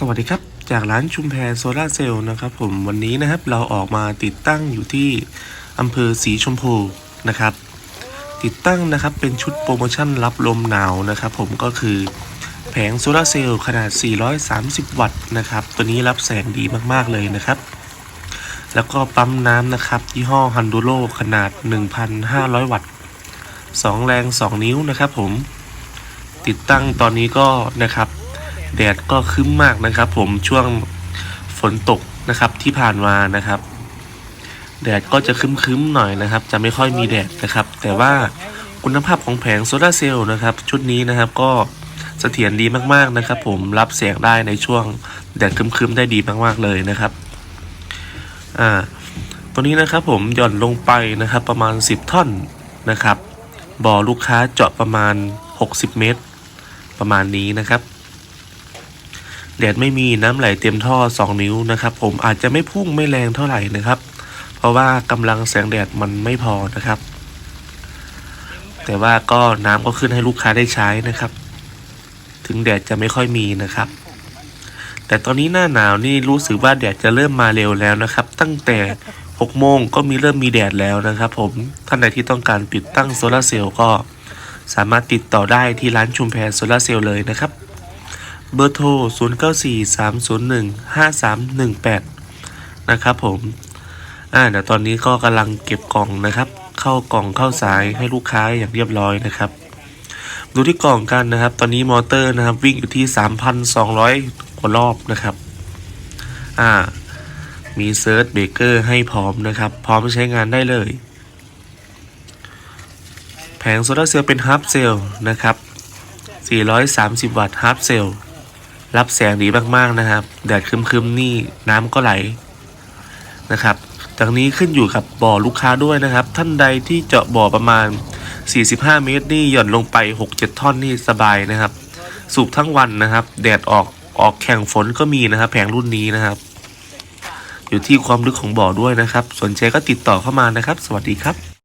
สวัสดีครับ จากร้านชุมแพโซลาร์เซลล์นะครับผมวันนี้นะครับเราออกมาติดตั้งอยู่ที่อำเภอสีชมพูนะครับ ติดตั้งนะครับเป็นชุดโปรโมชั่นรับลมหนาวนะครับ ผมก็คือแผงโซลาร์เซลล์ขนาด 430 วัตต์นะครับ ตัวนี้รับแสงดีมากๆเลยนะครับ แล้วก็ปั๊มน้ำนะครับยี่ห้อฮันดูโ o ขนาด 1,500 วัตต์ 2 แรง 2 นิ้วนะครับผมติดตั้งตอนนี้ก็นะครับ แดดก็คึ้มมากนะครับ ผมช่วงฝนตกนะครับที่ผ่านมานะครับ แดดก็จะคึ้มๆหน่อยนะครับ จะไม่ค่อยมีแดดนะครับ แต่ว่าคุณภาพของแผงโซลาเซลล์นะครับ ชุดนี้นะครับก็เสถียรดีมากๆนะครับ ผมรับแสงได้ในช่วงแดดคึ้มๆได้ดีมากๆเลยนะครับอ่าตัวนี้นะครับผมหย่อนลงไปนะครับประมาณ 10 ท่อนนะครับบ่อลูกค้าเจาะประมาณ 60 เมตร ประมาณนี้นะครับ แดดไม่มีน้ำไหลเต็มท่อ 2 นิ้วนะครับ ผมอาจจะไม่พุ่งไม่แรงเท่าไหร่นะครับ เพราะว่ากำลังแสงแดดมันไม่พอนะครับ แต่ว่าก็น้ำก็ขึ้นให้ลูกค้าได้ใช้นะครับ ถึงแดดจะไม่ค่อยมีนะครับ แต่ตอนนี้หน้าหนาวนี่รู้สึกว่าแดดจะเริ่มมาเร็วแล้วนะครับ ตั้งแต่6โมงก็มีเริ่มมีแดดแล้วนะครับ ผมท่านใดที่ต้องการติดตั้งโซลาเซลล์ก็สามารถติดต่อได้ที่ร้านชุมแพโซลาเซลล์เลยนะครับ เบอร์โทร 0943015318 นะครับผม อ่าเดี๋ยวตอนนี้ก็กำลังเก็บกล่องนะครับ เข้ากล่องเข้าสายให้ลูกค้าอย่างเรียบร้อยนะครับ ดูที่กล่องกันนะครับ ตอนนี้มอเตอร์นะครับ วิ่งอยู่ที่ 3,200 กว่ารอบนะครับ อ่า มีเซิร์ชเบเกอร์ให้พร้อมนะครับ พร้อมใช้งานได้เลย แผงโซลาร์เซลล์เป็นฮาร์ปเซลล์นะครับ 430 วัตต์ฮาร์ปเซลล์ รับแสงดีมากๆนะครับ แดดครึมๆนี่น้ำก็ไหลนะครับจากนี้ขึ้นอยู่กับบ่อลูกค้าด้วยนะครับ ท่านใดที่เจาะบ่อประมาณ 45 เมตรนี่หย่อนลงไป 6-7 ท่อนนี่สบายนะครับ สูบทั้งวันนะครับ แดดออกออกแข่งฝนก็มีนะครับ แผงรุ่นนี้นะครับ อยู่ที่ความลึกของบ่อด้วยนะครับ สนใจก็ติดต่อเข้ามานะครับ สวัสดีครับ